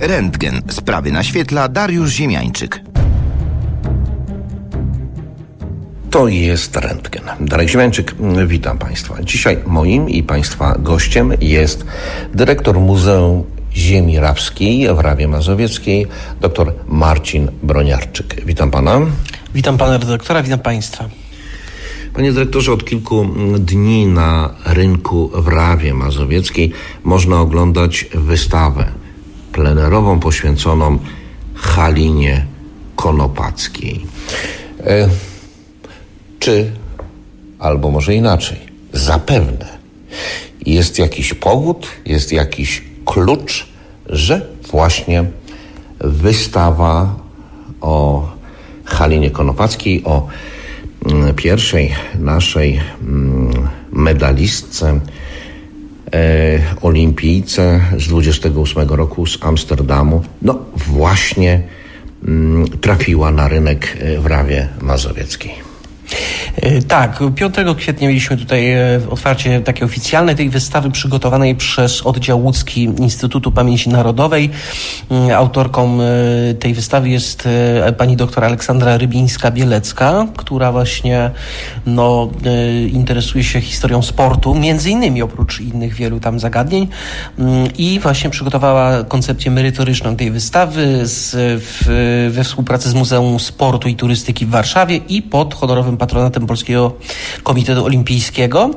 Rentgen. Sprawy naświetla Dariusz Ziemiańczyk. To jest Rentgen. Darek Ziemiańczyk, witam Państwa. Dzisiaj moim i Państwa gościem jest dyrektor Muzeum Ziemi Rawskiej w Rawie Mazowieckiej, dr Marcin Broniarczyk. Witam Pana. Witam Pana redaktora, witam Państwa. Panie dyrektorze, od kilku dni na rynku w Rawie Mazowieckiej można oglądać wystawę plenerową poświęconą Halinie Konopackiej. E, czy, albo może inaczej, zapewne jest jakiś powód, jest jakiś klucz, że właśnie wystawa o Halinie Konopackiej, o mm, pierwszej naszej mm, medalistce, olimpijce z 28 roku z Amsterdamu, no właśnie mm, trafiła na rynek e, w Rawie Mazowieckiej. E, tak, 5 kwietnia mieliśmy tutaj e, otwarcie takie oficjalne tej wystawy przygotowanej przez oddział łódzki Instytutu Pamięci Narodowej. Mm, Autorką e, tej wystawy jest pani doktor Aleksandra Rybińska-Bielecka, która właśnie no, interesuje się historią sportu, między innymi oprócz innych wielu tam zagadnień mm, i właśnie przygotowała koncepcję merytoryczną tej wystawy z, w, we współpracy z Muzeum Sportu i Turystyki w Warszawie i pod honorowym patronatem Polskiego Komitetu Olimpijskiego.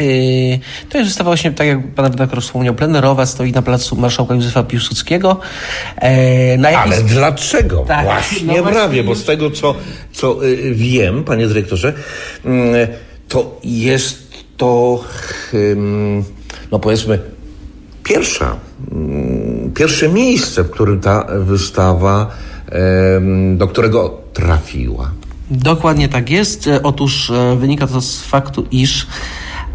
Yy, To jest wystawa właśnie, tak jak pan redaktor wspomniał, plenerowa, stoi na placu Marszałka Józefa Piłsudskiego. E, Na jakiejś- Ale dlaczego? Tak, właśnie no w właśnie bo z tego, co, co y, wiem, panie dyrektorze, mm, to jest to, no powiedzmy, pierwsza, mm, pierwsze miejsce, w którym ta wystawa, do którego trafiła. Dokładnie tak jest. E, Otóż e, wynika to z faktu, iż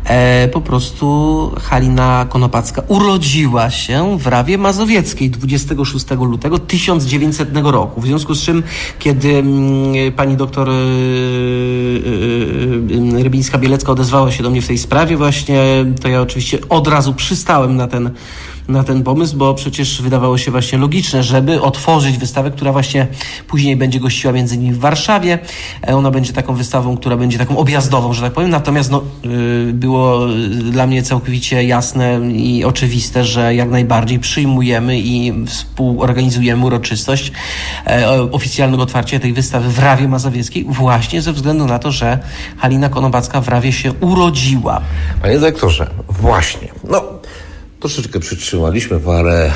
e, po prostu Halina Konopacka urodziła się w Rawie Mazowieckiej 26 lutego 1900 roku. W związku z czym, kiedy mm, pani doktor Rybińska-Bielecka odezwała się do mnie w tej sprawie właśnie, to ja oczywiście od razu przystałem na ten na ten pomysł, bo przecież wydawało się właśnie logiczne, żeby otworzyć wystawę, która właśnie później będzie gościła między innymi w Warszawie. E, Ona będzie taką wystawą, która będzie taką objazdową, że tak powiem. Natomiast no, y, było y, dla mnie całkowicie jasne i oczywiste, że jak najbardziej przyjmujemy i współorganizujemy uroczystość e, oficjalnego otwarcia tej wystawy w Rawie Mazowieckiej właśnie ze względu na to, że Halina Konopacka w Rawie się urodziła. Panie dyrektorze, właśnie, no troszeczkę przytrzymaliśmy parę,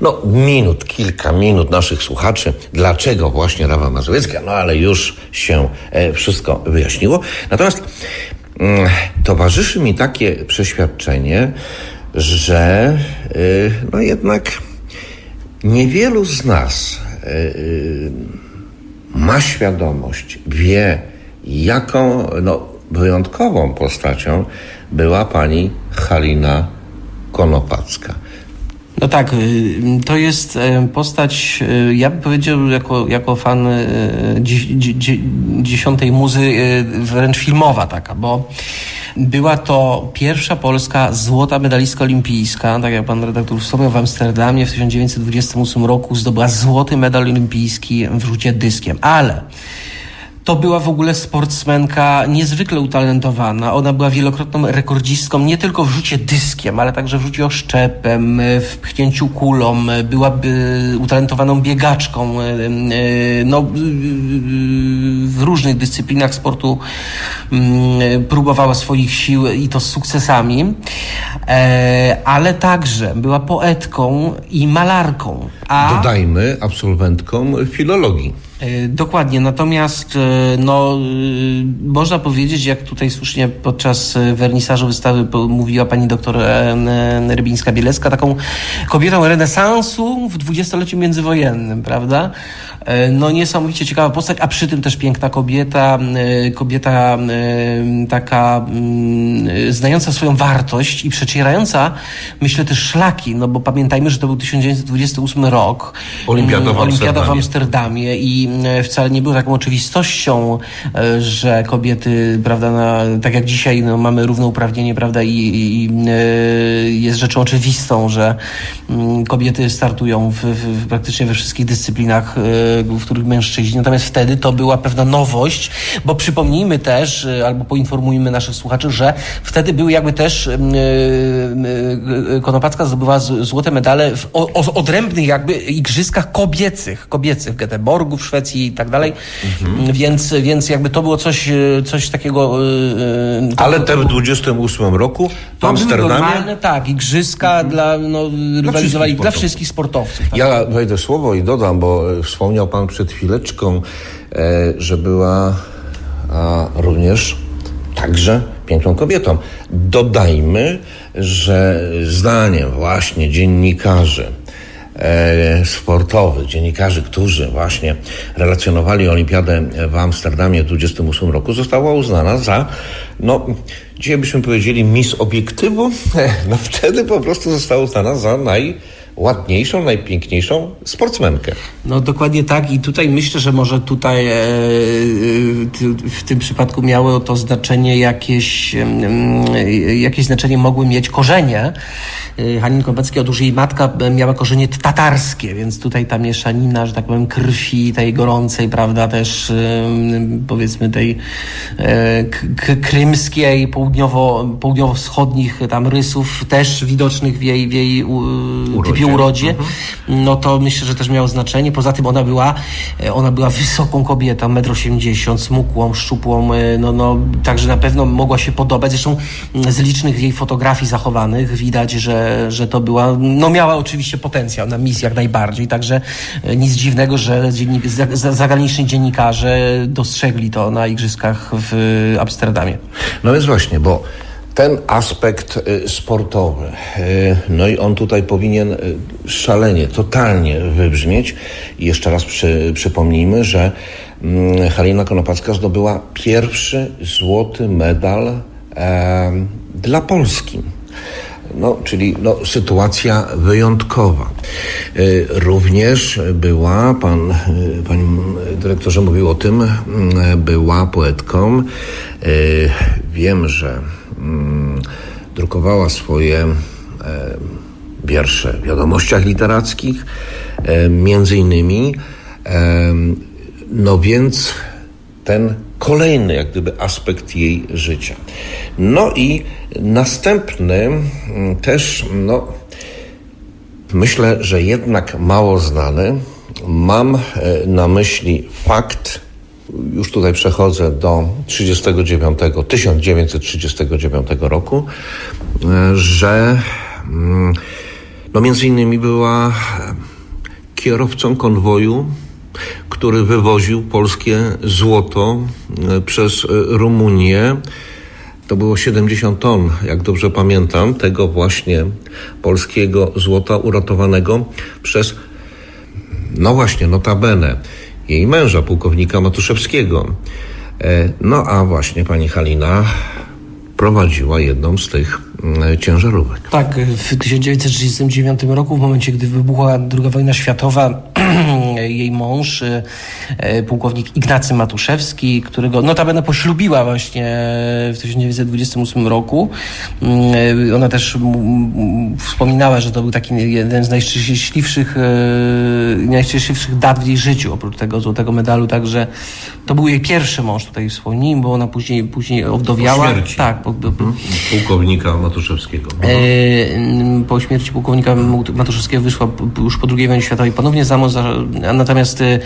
no minut, kilka minut naszych słuchaczy, dlaczego właśnie Rawa Mazowiecka, no ale już się e, wszystko wyjaśniło. Natomiast mm, towarzyszy mi takie przeświadczenie, że y, no jednak niewielu z nas y, ma świadomość, wie, jaką no, wyjątkową postacią była pani Halina Konopacka. No tak, y, to jest e, postać, y, ja bym powiedział, jako, jako fan y, dzi- dzi- dzi- dziesiątej muzy, y, wręcz filmowa taka, bo była to pierwsza polska złota medalistka olimpijska, tak jak pan redaktor wspomniał, w Amsterdamie w 1928 roku zdobyła złoty medal olimpijski w rzucie dyskiem, ale to była w ogóle sportsmenka niezwykle utalentowana. Ona była wielokrotną rekordzistką nie tylko w rzucie dyskiem, ale także w rzucie oszczepem, w pchnięciu kulą. Byłaby utalentowaną biegaczką. No, w różnych dyscyplinach sportu próbowała swoich sił i to z sukcesami. E, Ale także była poetką i malarką. A... Dodajmy absolwentką filologii. E, Dokładnie, natomiast e, no, y, można powiedzieć, jak tutaj słusznie podczas e, wernisażu wystawy mówiła pani doktor e, e, Rybińska-Bielecka, taką kobietą renesansu w dwudziestoleciu międzywojennym, prawda? E, No niesamowicie ciekawa postać, a przy tym też piękna kobieta, e, kobieta e, taka mm, znająca swoją wartość i przecierająca, myślę, też szlaki, no bo pamiętajmy, że to był 1928 rok. Olimpiada w Mm, Olimpiada w Amsterdamie. Amsterdamie i e, wcale nie było taką oczywistością, e, że kobiety, prawda, na, tak jak dzisiaj no, mamy równouprawnienie, prawda, i, i, e, jest rzeczą oczywistą, że mm, kobiety startują w, w, praktycznie we wszystkich dyscyplinach, w których mężczyźni. Natomiast wtedy to była pewna nowość, bo przypomnijmy też, albo poinformujmy naszych słuchaczy, że wtedy były jakby też Konopacka zdobyła złote medale w odrębnych jakby igrzyskach kobiecych, kobiecych w Göteborgu w Szwecji i tak dalej, więc, więc jakby to było coś, coś takiego... e, e, Ale to- te w 28 roku w Amsterdamie. normalne, tak, igrzyska dla, no, rywalizowali dla wszystkich sportowców. Tak. Ja wejdę słowo i dodam, bo wspomniał Pan przed chwileczką, e, że była również także piękną kobietą. Dodajmy, że zdaniem właśnie dziennikarzy sportowych, dziennikarzy, którzy właśnie relacjonowali Olimpiadę w Amsterdamie w 28 roku, została uznana za, no, dzisiaj byśmy powiedzieli Miss Obiektywu, no wtedy po prostu została uznana za najładniejszą, najpiękniejszą sportsmenkę. No dokładnie tak i tutaj myślę, że może tutaj e, e, w tym przypadku miało to znaczenie jakieś, e, jakieś znaczenie mogły mieć korzenie. Hanin Kobecki, otóż jej matka miała korzenie tatarskie, więc tutaj ta mieszanina, że tak powiem, krwi tej gorącej, prawda, też powiedzmy tej krymskiej, południowo, południowo-wschodnich tam rysów też widocznych w jej, w jej urodzie, no to myślę, że też miało znaczenie. Poza tym ona była, e, ona była wysoką kobietą, 1,80 m, smukłą, szczupłą, e, no, no, także na pewno mogła się podobać. Zresztą mm, z licznych jej fotografii zachowanych widać, że, że to była, no miała oczywiście potencjał na misji jak najbardziej, także e, nic dziwnego, że dziennik, za- za- zagraniczni dziennikarze dostrzegli to na igrzyskach w Amsterdamie. No więc właśnie, bo ten aspekt y, sportowy, y, no i on tutaj powinien y, szalenie, totalnie wybrzmieć. I jeszcze raz przy, przypomnijmy, że mm, Halina Konopacka zdobyła pierwszy złoty medal em, dla Polski. No, czyli no, sytuacja wyjątkowa. Również była, pan, panie dyrektorze mówił o tym, była poetką. Wiem, że mm, drukowała swoje e, wiersze w wiadomościach literackich, e, między innymi. em, No więc ten kolejny, jak gdyby, aspekt jej życia. No i następny mm, też, no, myślę, że jednak mało znany. Mam e, na myśli fakt, już tutaj przechodzę do 39, 1939 roku, e, że mm, no między innymi była kierowcą konwoju, który wywoził polskie złoto e, przez e, Rumunię. To było 70 ton, jak dobrze pamiętam, tego właśnie polskiego złota uratowanego przez, no właśnie, notabene, jej męża, pułkownika Matuszewskiego. E, No a właśnie pani Halina prowadziła jedną z tych mm, ciężarówek. Tak, w 1939 roku, w momencie, gdy wybuchła II wojna światowa, jej mąż, e, pułkownik Ignacy Matuszewski, którego notabene poślubiła właśnie w 1928 roku. Mm, e, Ona też wspominała, że to był taki jeden z najszczęśliwszych, e, najszczęśliwszych dat w jej życiu, oprócz tego złotego medalu, także to był jej pierwszy mąż, tutaj wspomnij, bo ona później, później owdowiała. Po śmierci. Tak, po, po, Pułkownika Matuszewskiego. E, Po śmierci pułkownika Matuszewskiego wyszła już po II wojnie światowej ponownie za mąż, natomiast e,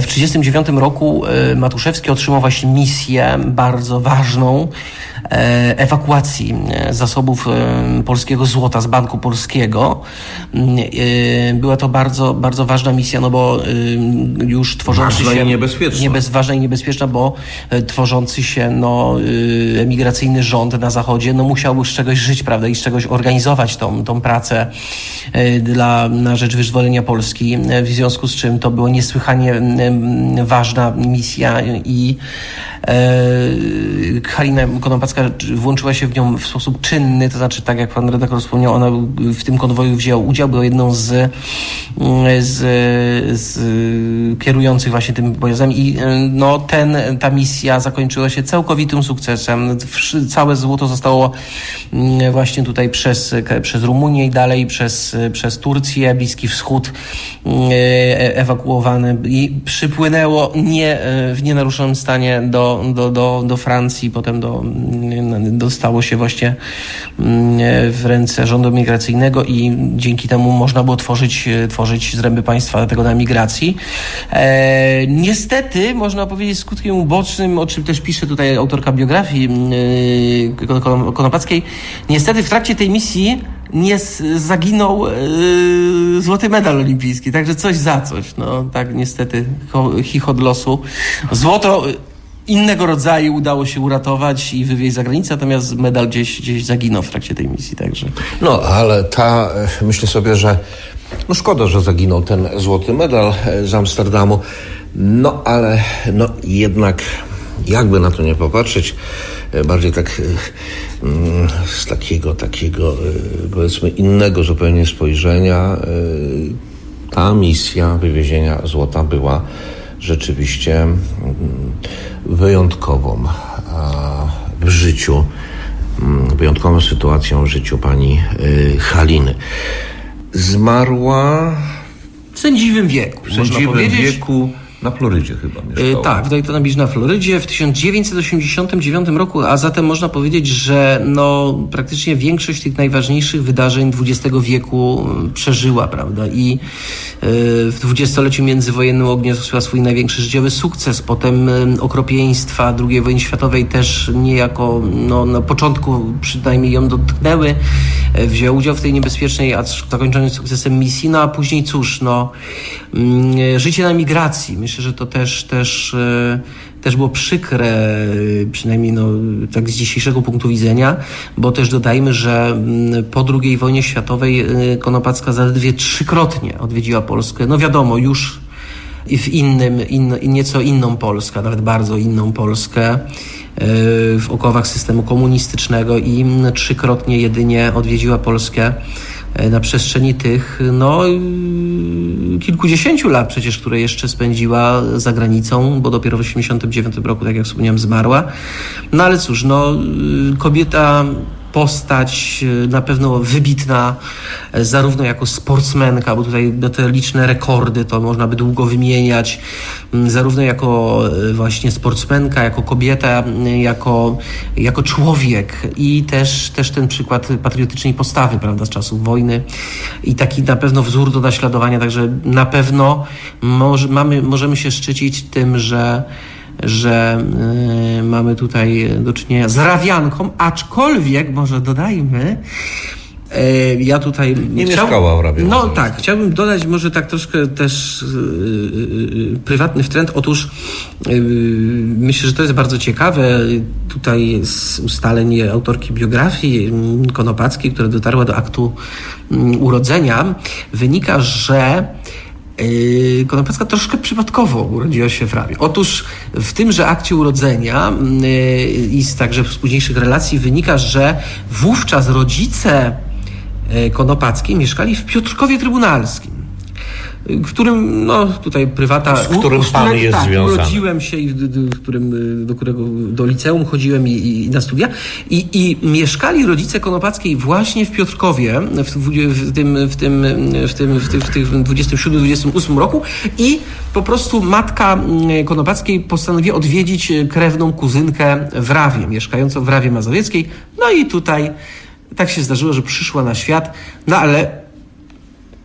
w 1939 roku e, Matuszewski otrzymał właśnie misję bardzo ważną e, ewakuacji zasobów polskiego złota z Banku Polskiego. Była to bardzo, bardzo ważna misja, no bo już tworzący Ważna i się... niebezpieczna. Niebez, ważna i niebezpieczna, bo tworzący się no, y, emigracyjny rząd na Zachodzie no, musiał z czegoś żyć, prawda, i z czegoś organizować tą, tą pracę y, dla, na rzecz wyzwolenia Polski, y, w związku z czym to była niesłychanie y, ważna misja i Halina Konopacka włączyła się w nią w sposób czynny, to znaczy tak jak pan redaktor wspomniał, ona w tym konwoju wzięła udział, była jedną z, z, z kierujących właśnie tym pojazdami i no, ten, ta misja zakończyła się całkowitym sukcesem. Całe złoto zostało mm, właśnie tutaj przez, przez Rumunię i dalej przez, przez Turcję, Bliski Wschód mm, e, ewakuowane i przypłynęło nie, w nienaruszonym stanie do, do, do, do Francji, potem do, mm, dostało się właśnie w ręce rządu migracyjnego i dzięki temu można było tworzyć, tworzyć zręby państwa tego na migracji. E, niestety, można powiedzieć, skutkiem ubocznym, o czym też pisze tutaj autorka biografii yy, Konopackiej, niestety w trakcie tej misji nie zaginął yy, złoty medal olimpijski, także coś za coś. No tak niestety chichot losu. Złoto innego rodzaju udało się uratować i wywieźć za granicę, natomiast medal gdzieś, gdzieś zaginął w trakcie tej misji, także. No, ale ta, myślę sobie, że no szkoda, że zaginął ten złoty medal z Amsterdamu. No ale no jednak jakby na to nie popatrzeć, e, bardziej tak e, mm, z takiego, takiego e, powiedzmy innego zupełnie spojrzenia, ta misja wywiezienia złota była rzeczywiście mm, wyjątkową w życiu, mm, wyjątkową sytuacją w życiu pani Haliny. Zmarła w sędziwym wieku, w sędziwym wieku na Florydzie chyba mieszkała. Tak, w Daytona Beach na Florydzie w 1989 roku, a zatem można powiedzieć, że no, praktycznie większość tych najważniejszych wydarzeń XX wieku mm, przeżyła, prawda? I y, w dwudziestoleciu międzywojennym odniosła swój największy życiowy sukces, potem y, okropieństwa II wojny światowej też niejako no, na początku przynajmniej ją dotknęły. Y, wziął udział w tej niebezpiecznej, a zakończonej sukcesem misji, no a później cóż, no, mm, życie na migracji myślę, że to też, też, e, też było przykre, e, przynajmniej no, tak z dzisiejszego punktu widzenia, bo też dodajmy, że mm, po II wojnie światowej e, Konopacka zaledwie trzykrotnie odwiedziła Polskę. No wiadomo, już w innym, in, nieco inną Polskę, nawet bardzo inną Polskę w okowach systemu komunistycznego i mm, trzykrotnie jedynie odwiedziła Polskę na przestrzeni tych no, kilkudziesięciu lat przecież, które jeszcze spędziła za granicą, bo dopiero w 1989 roku, tak jak wspomniałem, zmarła. No ale cóż, no, kobieta postać e, na pewno wybitna, e, zarówno jako sportsmenka, bo tutaj te liczne rekordy to można by długo wymieniać, zarówno jako e, właśnie sportsmenka, jako kobieta, jako, jako człowiek i też, też ten przykład patriotycznej postawy, prawda, z czasów wojny. I taki na pewno wzór do naśladowania, także na pewno może, mamy, możemy się szczycić tym, że że y, mamy tutaj do czynienia z rawianką, aczkolwiek może dodajmy, y, ja tutaj. Nie chciał... mieszkała w Rawie. No tak, chciałbym dodać może tak troszkę też yy, prywatny wtręt. Otóż yy, myślę, że to jest bardzo ciekawe. Tutaj jest ustalenie autorki biografii Konopackiej, która dotarła do aktu urodzenia. Wynika, że Yy, Konopacka troszkę przypadkowo urodziła się w Rawie. Otóż w tymże akcie urodzenia yy, i także z późniejszych relacji wynika, że wówczas rodzice yy, Konopackiej mieszkali w Piotrkowie Trybunalskim którym, no tutaj prywata... Z którym pan jest tak, związany. urodziłem się i w którym, do którego do liceum chodziłem i, i na studia I, i mieszkali rodzice Konopackiej właśnie w Piotrkowie w, w tym, w tym, w tym, w tym, w tym 27-28 roku i po prostu matka mm, Konopackiej postanowiła odwiedzić krewną kuzynkę w Rawie, mieszkającą w Rawie Mazowieckiej. No i tutaj tak się zdarzyło, że przyszła na świat, no ale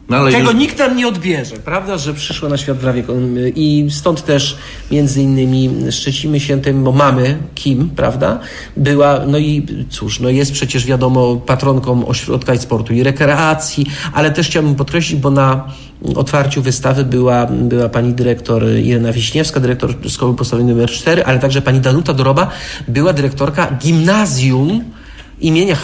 no, Tego już... nikt nam nie odbierze, prawda, że przyszła na świat w Rawie. I stąd też między innymi szczycimy się tym, bo mamy Kim, prawda, była, no i cóż, no jest przecież wiadomo patronką ośrodka sportu i rekreacji, ale też chciałbym podkreślić, bo na otwarciu wystawy była, była pani dyrektor Irena Wiśniewska, dyrektor Szkoły Podstawowej nr 4, ale także pani Danuta Doroba, była dyrektorka gimnazjum imienia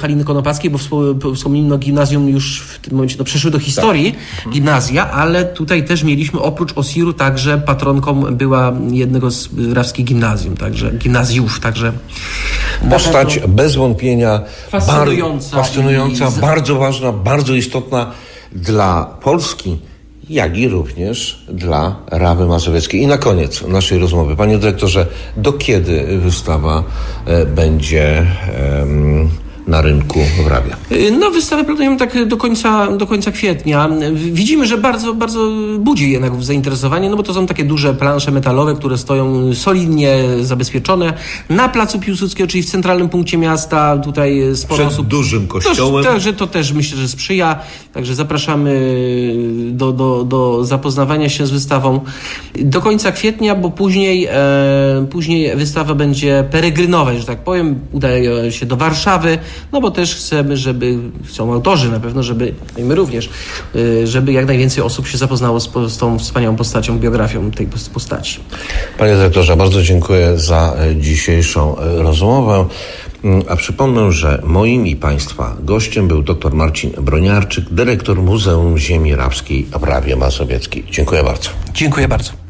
Haliny Konopackiej, bo wspo- wspomniano gimnazjum już w tym momencie no, przeszły do historii gimnazja, ale tutaj też mieliśmy oprócz Osiru także patronką była jednego z rawskich gimnazjum, także gimnazjów, także Postać bez wątpienia Fascynująca bar- fascynująca i bardzo ważna, bardzo istotna dla Polski, jak i również dla Rawy Mazowieckiej. I na koniec naszej rozmowy, panie dyrektorze, do kiedy wystawa e, będzie em, na rynku w Rawie? No, wystawę planujemy tak do końca, do końca kwietnia. Widzimy, że bardzo, bardzo budzi jednak zainteresowanie, no bo to są takie duże plansze metalowe, które stoją solidnie zabezpieczone na Placu Piłsudskiego, czyli w centralnym punkcie miasta. Tutaj sporo Przed osób... dużym kościołem. Także to też myślę, że sprzyja. Także zapraszamy do, do, do zapoznawania się z wystawą do końca kwietnia, bo później, e, później wystawa będzie peregrynowa, że tak powiem. Udaje się do Warszawy, no bo też chcemy, żeby, chcą autorzy na pewno, żeby, i my również, e, żeby jak najwięcej osób się zapoznało z, z tą wspaniałą postacią, biografią tej pos- postaci. Panie dyrektorze, bardzo dziękuję za e, dzisiejszą e, rozmowę. Mm, A przypomnę, że moim i Państwa gościem był dr Marcin Broniarczyk, dyrektor Muzeum Ziemi Rabskiej w Rawie Mazowieckiej. Dziękuję bardzo. Dziękuję bardzo.